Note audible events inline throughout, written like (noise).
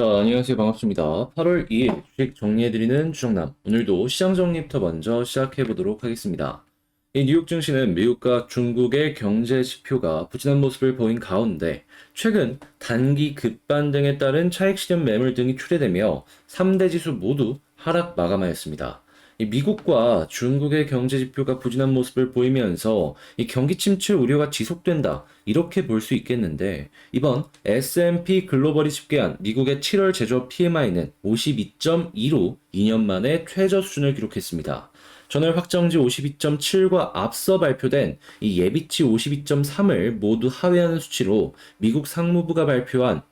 자, 안녕하세요. 반갑습니다. 8월 2일 주식 정리해드리는 주정남. 오늘도 시장 정리부터 먼저 시작해보도록 하겠습니다. 이 뉴욕 증시는 미국과 중국의 경제 지표가 부진한 모습을 보인 가운데 최근 단기 급반 등에 따른 차익 실현 매물 등이 출회되며 3대 지수 모두 하락 마감하였습니다. 이 미국과 중국의 경제 지표가 부진한 모습을 보이면서 이 경기 침체 우려가 지속된다. 이렇게 볼 수 있겠는데 이번 S&P 글로벌이 집계한 미국의 7월 제조업 PMI는 52.2로 2년 만에 최저 수준을 기록했습니다. 전월 확정지 52.7과 앞서 발표된 이 예비치 52.3을 모두 하회하는 수치로 미국 상무부가 발표한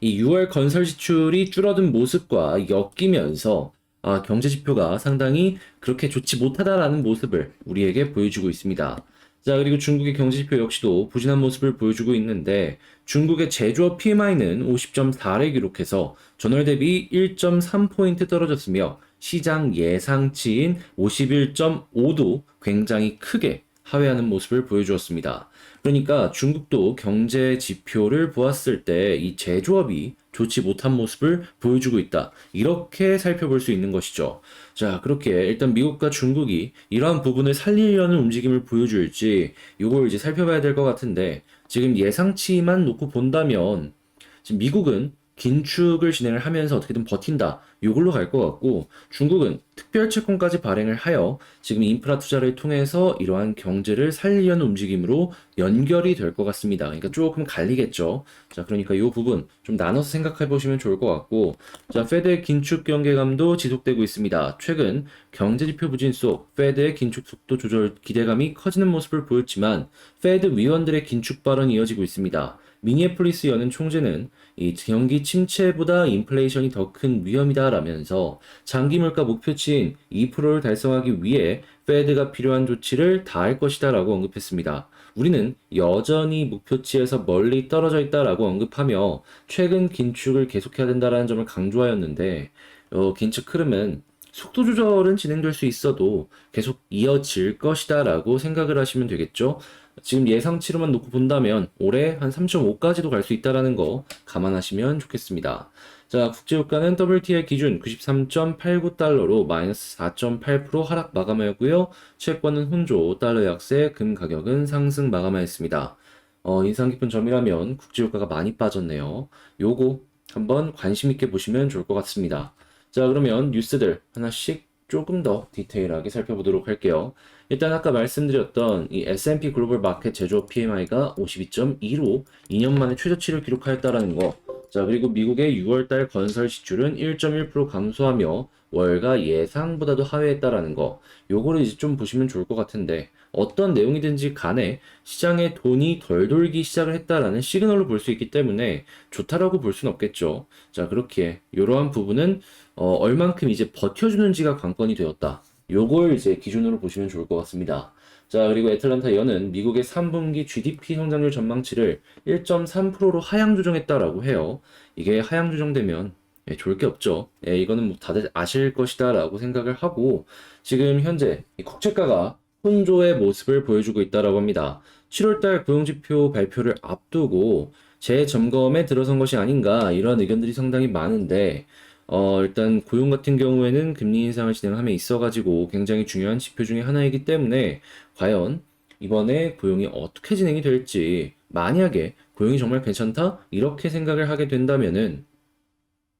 이 6월 건설 지출이 줄어든 모습과 엮이면서 아, 경제 지표가 상당히 그렇게 좋지 못하다라는 모습을 우리에게 보여주고 있습니다. 자, 그리고 중국의 경제 지표 역시도 부진한 모습을 보여주고 있는데 중국의 제조업 PMI는 50.4를 기록해서 전월 대비 1.3포인트 떨어졌으며 시장 예상치인 51.5도 굉장히 크게 하회하는 모습을 보여주었습니다. 그러니까 중국도 경제 지표를 보았을 때 이 제조업이 좋지 못한 모습을 보여주고 있다. 이렇게 살펴볼 수 있는 것이죠. 자, 그렇게 일단 미국과 중국이 이러한 부분을 살리려는 움직임을 보여줄지 이걸 이제 살펴봐야 될 것 같은데 지금 예상치만 놓고 본다면 지금 미국은 긴축을 진행을 하면서 어떻게든 버틴다. 이걸로 갈 것 같고 중국은 특별 채권까지 발행을 하여 지금 인프라 투자를 통해서 이러한 경제를 살리려는 움직임으로 연결이 될 것 같습니다. 그러니까 조금 갈리겠죠. 자, 그러니까 이 부분 좀 나눠서 생각해 보시면 좋을 것 같고 자, 페드의 긴축 경계감도 지속되고 있습니다. 최근 경제 지표 부진 속 페드의 긴축 속도 조절 기대감이 커지는 모습을 보였지만 페드 위원들의 긴축 발언이 이어지고 있습니다. 미니애폴리스 연은 총재는 이 경기 침체보다 인플레이션이 더 큰 위험이다라면서 장기 물가 목표치인 2%를 달성하기 위해 페드가 필요한 조치를 다할 것이다라고 언급했습니다. 우리는 여전히 목표치에서 멀리 떨어져 있다라고 언급하며 최근 긴축을 계속해야 된다라는 점을 강조하였는데 어, 긴축 흐름은 속도 조절은 진행될 수 있어도 계속 이어질 것이다라고 생각을 하시면 되겠죠. 지금 예상치로만 놓고 본다면 올해 한 3.5까지도 갈 수 있다라는 거 감안하시면 좋겠습니다. 자, 국제유가는 WTI 기준 93.89달러로 마이너스 4.8% 하락 마감하였고요. 채권은 혼조, 달러 약세, 금 가격은 상승 마감하였습니다. 어, 인상 깊은 점이라면 국제유가가 많이 빠졌네요. 요거 한번 관심 있게 보시면 좋을 것 같습니다. 자, 그러면 뉴스들 하나씩 조금 더 디테일하게 살펴보도록 할게요. 일단 아까 말씀드렸던 이 S&P 글로벌 마켓 제조업 PMI가 52.2로 2년 만에 최저치를 기록하였다라는 거. 자, 그리고 미국의 6월달 건설 지출은 1.1% 감소하며 월가 예상보다도 하회했다라는 거. 요거를 이제 좀 보시면 좋을 것 같은데 어떤 내용이든지 간에 시장에 돈이 덜 돌기 시작을 했다라는 시그널로 볼 수 있기 때문에 좋다라고 볼 수는 없겠죠. 자, 그렇게 이러한 부분은 어, 얼만큼 이제 버텨주는지가 관건이 되었다. 요걸 이제 기준으로 보시면 좋을 것 같습니다. 자, 그리고 애틀란타 연은 미국의 3분기 GDP 성장률 전망치를 1.3%로 하향 조정했다라고 해요. 이게 하향 조정되면 예, 좋을 게 없죠. 예, 이거는 뭐 다들 아실 것이다라고 생각을 하고 지금 현재 이 국채가가 혼조의 모습을 보여주고 있다라고 합니다. 7월달 고용지표 발표를 앞두고 재점검에 들어선 것이 아닌가 이런 의견들이 상당히 많은데 어, 일단 고용 같은 경우에는 금리 인상을 진행함에 있어 가지고 굉장히 중요한 지표 중에 하나이기 때문에 과연 이번에 고용이 어떻게 진행이 될지 만약에 고용이 정말 괜찮다 이렇게 생각을 하게 된다면은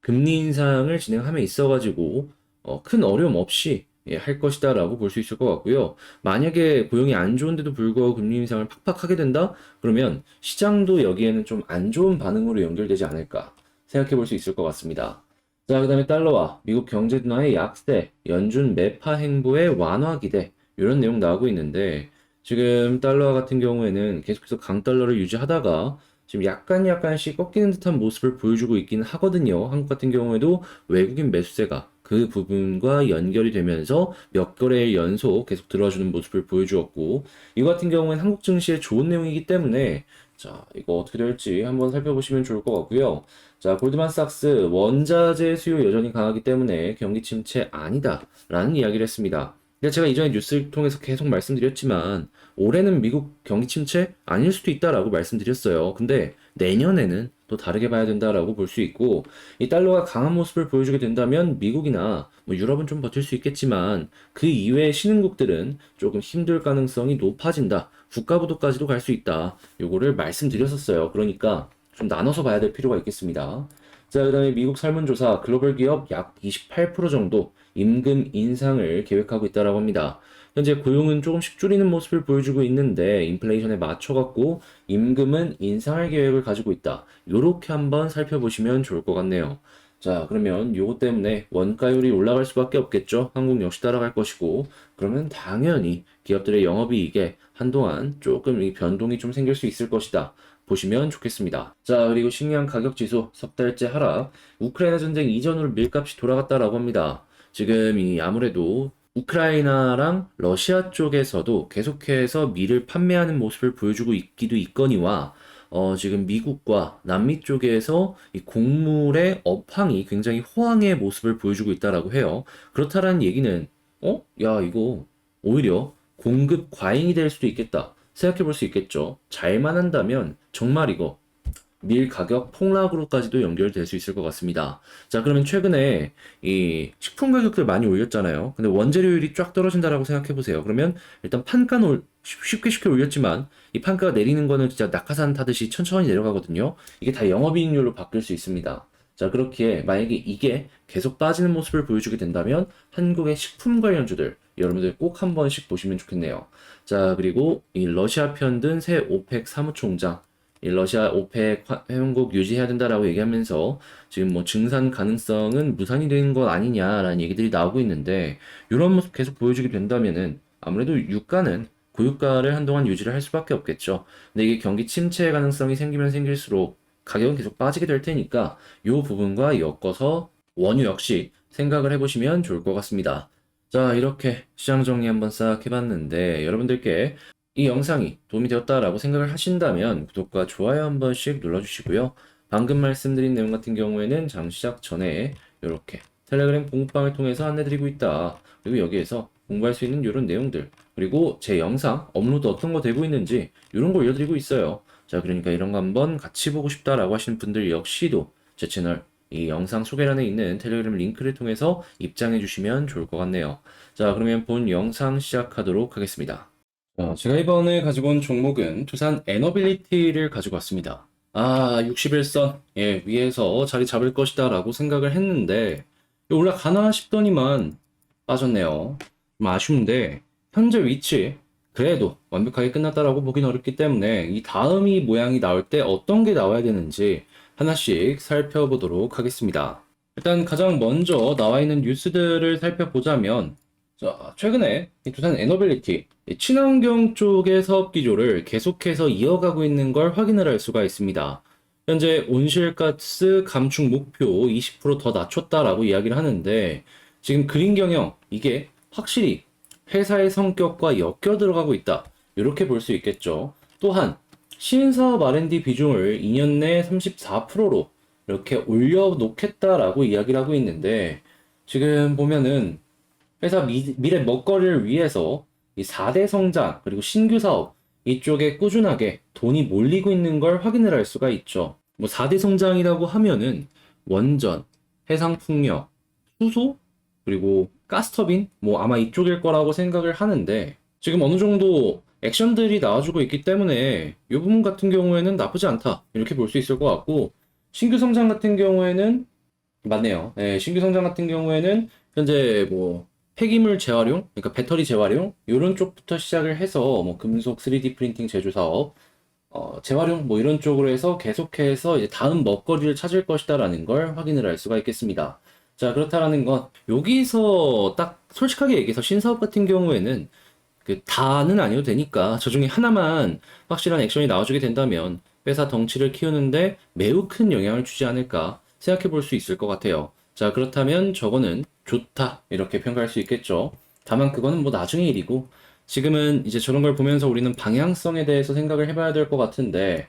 금리 인상을 진행함에 있어 가지고 어, 큰 어려움 없이 예, 할 것이다라고 볼 수 있을 것 같고요. 만약에 고용이 안 좋은데도 불구하고 금리 인상을 팍팍 하게 된다? 그러면 시장도 여기에는 좀 안 좋은 반응으로 연결되지 않을까 생각해 볼 수 있을 것 같습니다. 자, 그 다음에 달러와 미국 경제 둔화의 약세, 연준 매파 행보의 완화 기대, 이런 내용 나오고 있는데, 지금 달러 같은 경우에는 계속해서 강달러를 유지하다가 지금 약간 약간씩 꺾이는 듯한 모습을 보여주고 있긴 하거든요. 한국 같은 경우에도 외국인 매수세가 그 부분과 연결이 되면서 몇 거래일 연속 계속 들어와주는 모습을 보여주었고, 이거 같은 경우는 한국 증시에 좋은 내용이기 때문에 자, 이거 어떻게 될지 한번 살펴보시면 좋을 것 같고요. 자, 골드만삭스 원자재 수요 여전히 강하기 때문에 경기 침체 아니다라는 이야기를 했습니다. 근데 제가 이전에 뉴스를 통해서 계속 말씀드렸지만 올해는 미국 경기 침체 아닐 수도 있다라고 말씀드렸어요. 근데 내년에는 또 다르게 봐야 된다라고 볼 수 있고 이 달러가 강한 모습을 보여주게 된다면 미국이나 뭐 유럽은 좀 버틸 수 있겠지만 그 이외의 신흥국들은 조금 힘들 가능성이 높아진다. 국가부도까지도 갈 수 있다. 요거를 말씀드렸었어요. 그러니까 좀 나눠서 봐야 될 필요가 있겠습니다. 자, 그 다음에 미국 설문조사 글로벌 기업 약 28% 정도 임금 인상을 계획하고 있다라고 합니다. 현재 고용은 조금씩 줄이는 모습을 보여주고 있는데 인플레이션에 맞춰갖고 임금은 인상할 계획을 가지고 있다. 요렇게 한번 살펴보시면 좋을 것 같네요. 자, 그러면 요거 때문에 원가율이 올라갈 수밖에 없겠죠. 한국 역시 따라갈 것이고, 그러면 당연히 기업들의 영업이익에 한동안 조금 이 변동이 좀 생길 수 있을 것이다. 보시면 좋겠습니다. 자, 그리고 식량 가격 지수 석 달째 하락, 우크라이나 전쟁 이전으로 밀값이 돌아갔다라고 합니다. 지금 이 아무래도 우크라이나랑 러시아 쪽에서도 계속해서 밀을 판매하는 모습을 보여주고 있기도 있거니와 어, 지금 미국과 남미 쪽에서 이 곡물의 업황이 굉장히 호황의 모습을 보여주고 있다라고 해요. 그렇다라는 얘기는 어? 야, 이거 오히려 공급 과잉이 될 수도 있겠다. 생각해 볼 수 있겠죠. 잘만 한다면 정말 이거 밀 가격 폭락으로까지도 연결될 수 있을 것 같습니다. 자, 그러면 최근에 이 식품 가격들 많이 올렸잖아요. 근데 원재료율이 쫙 떨어진다라고 생각해 보세요. 그러면 일단 판가는 올- 쉽게 쉽게 올렸지만 이 판가가 내리는 거는 진짜 낙하산 타듯이 천천히 내려가거든요. 이게 다 영업이익률로 바뀔 수 있습니다. 자, 그렇기에 만약에 이게 계속 빠지는 모습을 보여주게 된다면 한국의 식품 관련주들 여러분들 꼭 한 번씩 보시면 좋겠네요. 자, 그리고 이 러시아 편든 새 오펙 사무총장 이 러시아 오펙 화- 회원국 유지해야 된다라고 얘기하면서 지금 뭐 증산 가능성은 무산이 되는 것 아니냐라는 얘기들이 나오고 있는데 이런 모습 계속 보여주게 된다면은 아무래도 유가는 고유가를 한동안 유지를 할 수밖에 없겠죠. 근데 이게 경기 침체 가능성이 생기면 생길수록 가격은 계속 빠지게 될 테니까 이 부분과 엮어서 원유 역시 생각을 해보시면 좋을 것 같습니다. 자, 이렇게 시장 정리 한번 싹 해봤는데 여러분들께 이 영상이 도움이 되었다라고 생각을 하신다면 구독과 좋아요 한 번씩 눌러주시고요. 방금 말씀드린 내용 같은 경우에는 장 시작 전에 이렇게 텔레그램 공부방을 통해서 안내드리고 있다. 그리고 여기에서 공부할 수 있는 이런 내용들 그리고 제 영상 업로드 어떤 거 되고 있는지 이런 거 올려드리고 있어요. 자, 그러니까 이런 거 한번 같이 보고 싶다라고 하시는 분들 역시도 제 채널 이 영상 소개란에 있는 텔레그램 링크를 통해서 입장해 주시면 좋을 것 같네요. 자, 그러면 본 영상 시작하도록 하겠습니다. 자, 제가 이번에 가지고 온 종목은 두산 에너빌리티를 가지고 왔습니다. 아, 61선, 예, 위에서 자리 잡을 것이다 라고 생각을 했는데, 올라가나 싶더니만 빠졌네요. 좀 아쉬운데, 현재 위치, 그래도 완벽하게 끝났다라고 보긴 어렵기 때문에, 이 다음이 모양이 나올 때 어떤 게 나와야 되는지 하나씩 살펴보도록 하겠습니다. 일단 가장 먼저 나와 있는 뉴스들을 살펴보자면, 자, 최근에 이 두산 에너빌리티, 이 친환경 쪽의 사업 기조를 계속해서 이어가고 있는 걸 확인을 할 수가 있습니다. 현재 온실가스 감축 목표 20%더 낮췄다라고 이야기를 하는데, 지금 그린 경영, 이게 확실히 회사의 성격과 엮여 들어가고 있다. 이렇게 볼 수 있겠죠. 또한, 신사업 R&D 비중을 2년 내 34%로 이렇게 올려놓겠다라고 이야기를 하고 있는데, 지금 보면은 회사 미, 미래 먹거리를 위해서 이 4대 성장 그리고 신규 사업 이쪽에 꾸준하게 돈이 몰리고 있는 걸 확인을 할 수가 있죠. 뭐 4대 성장이라고 하면은 원전, 해상풍력, 수소 그리고 가스터빈 뭐 아마 이쪽일 거라고 생각을 하는데 지금 어느 정도 액션들이 나와주고 있기 때문에 이 부분 같은 경우에는 나쁘지 않다 이렇게 볼 수 있을 것 같고 신규 성장 같은 경우에는 맞네요. 예, 신규 성장 같은 경우에는 현재 뭐 폐기물 재활용, 그러니까 배터리 재활용 이런 쪽부터 시작을 해서 뭐 금속 3D 프린팅 제조 사업, 어, 재활용 뭐 이런 쪽으로 해서 계속해서 이제 다음 먹거리를 찾을 것이다라는 걸 확인을 할 수가 있겠습니다. 자, 그렇다라는 건 여기서 딱 솔직하게 얘기해서 신사업 같은 경우에는 그 다는 아니어도 되니까 저 중에 하나만 확실한 액션이 나와주게 된다면 회사 덩치를 키우는데 매우 큰 영향을 주지 않을까 생각해 볼 수 있을 것 같아요. 자, 그렇다면 저거는 좋다. 이렇게 평가할 수 있겠죠. 다만 그거는 뭐 나중의 일이고, 지금은 이제 저런 걸 보면서 우리는 방향성에 대해서 생각을 해봐야 될 것 같은데,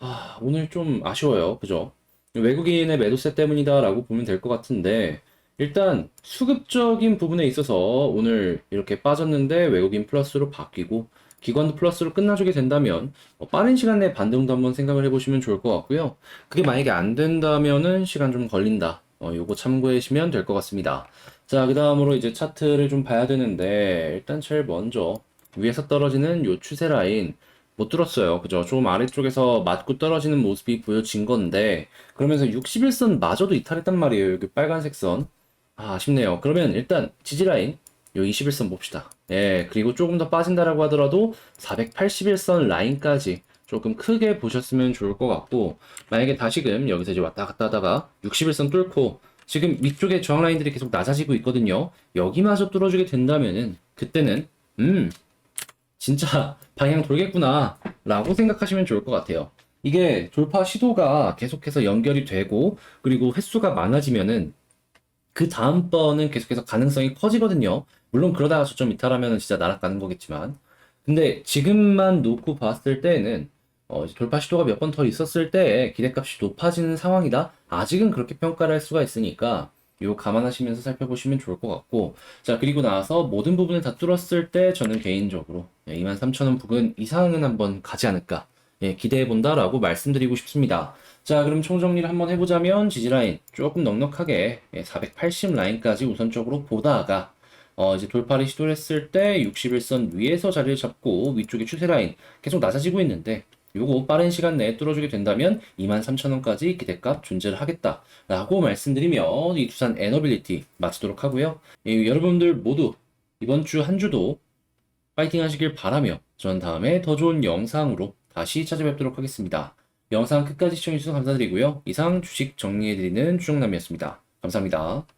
아, 오늘 좀 아쉬워요. 그죠? 외국인의 매도세 때문이다라고 보면 될 것 같은데, 일단 수급적인 부분에 있어서 오늘 이렇게 빠졌는데 외국인 플러스로 바뀌고, 기관도 플러스로 끝나주게 된다면 어, 빠른 시간 내에 반등도 한번 생각을 해보시면 좋을 것 같고요. 그게 만약에 안 된다면은 시간 좀 걸린다. 어, 요거 참고하시면 될 것 같습니다. 자, 그 다음으로 이제 차트를 좀 봐야 되는데, 일단 제일 먼저 위에서 떨어지는 요 추세 라인 못 들었어요. 그죠? 조금 아래쪽에서 맞고 떨어지는 모습이 보여진 건데, 그러면서 61선 마저도 이탈했단 말이에요. 여기 빨간색 선. 아, 아쉽네요. 그러면 일단 지지 라인, 요 21선 봅시다. 예, 그리고 조금 더 빠진다라고 하더라도 481선 라인까지 조금 크게 보셨으면 좋을 것 같고, 만약에 다시금 여기서 이제 왔다 갔다 하다가 61선 뚫고, 지금 위쪽에 저항 라인들이 계속 낮아지고 있거든요. 여기마저 뚫어주게 된다면은, 그때는, 음, 진짜 (laughs) 방향 돌겠구나, 라고 생각하시면 좋을 것 같아요. 이게 돌파 시도가 계속해서 연결이 되고, 그리고 횟수가 많아지면은, 그 다음번은 계속해서 가능성이 커지거든요. 물론 그러다가 저점 이탈하면 진짜 날아가는 거겠지만. 근데 지금만 놓고 봤을 때는 어, 돌파 시도가 몇 번 더 있었을 때 기대값이 높아지는 상황이다. 아직은 그렇게 평가를 할 수가 있으니까 이거 감안하시면서 살펴보시면 좋을 것 같고. 자, 그리고 나서 모든 부분을 다 뚫었을 때 저는 개인적으로 23,000원 부근 이상은 한번 가지 않을까. 예, 기대해 본다라고 말씀드리고 싶습니다. 자, 그럼 총정리를 한번 해보자면 지지라인 조금 넉넉하게 480 라인까지 우선적으로 보다가 어, 이제 돌파를 시도를 했을 때 61선 위에서 자리를 잡고 위쪽에 추세 라인 계속 낮아지고 있는데 요거 빠른 시간 내에 뚫어주게 된다면 23,000원까지 기대값 존재를 하겠다라고 말씀드리며 이 두산 에너빌리티 마치도록 하고요. 예, 여러분들 모두 이번 주 한 주도 파이팅 하시길 바라며 전 다음에 더 좋은 영상으로 다시 찾아뵙도록 하겠습니다. 영상 끝까지 시청해주셔서 감사드리고요. 이상 주식 정리해드리는 주정남이었습니다. 감사합니다.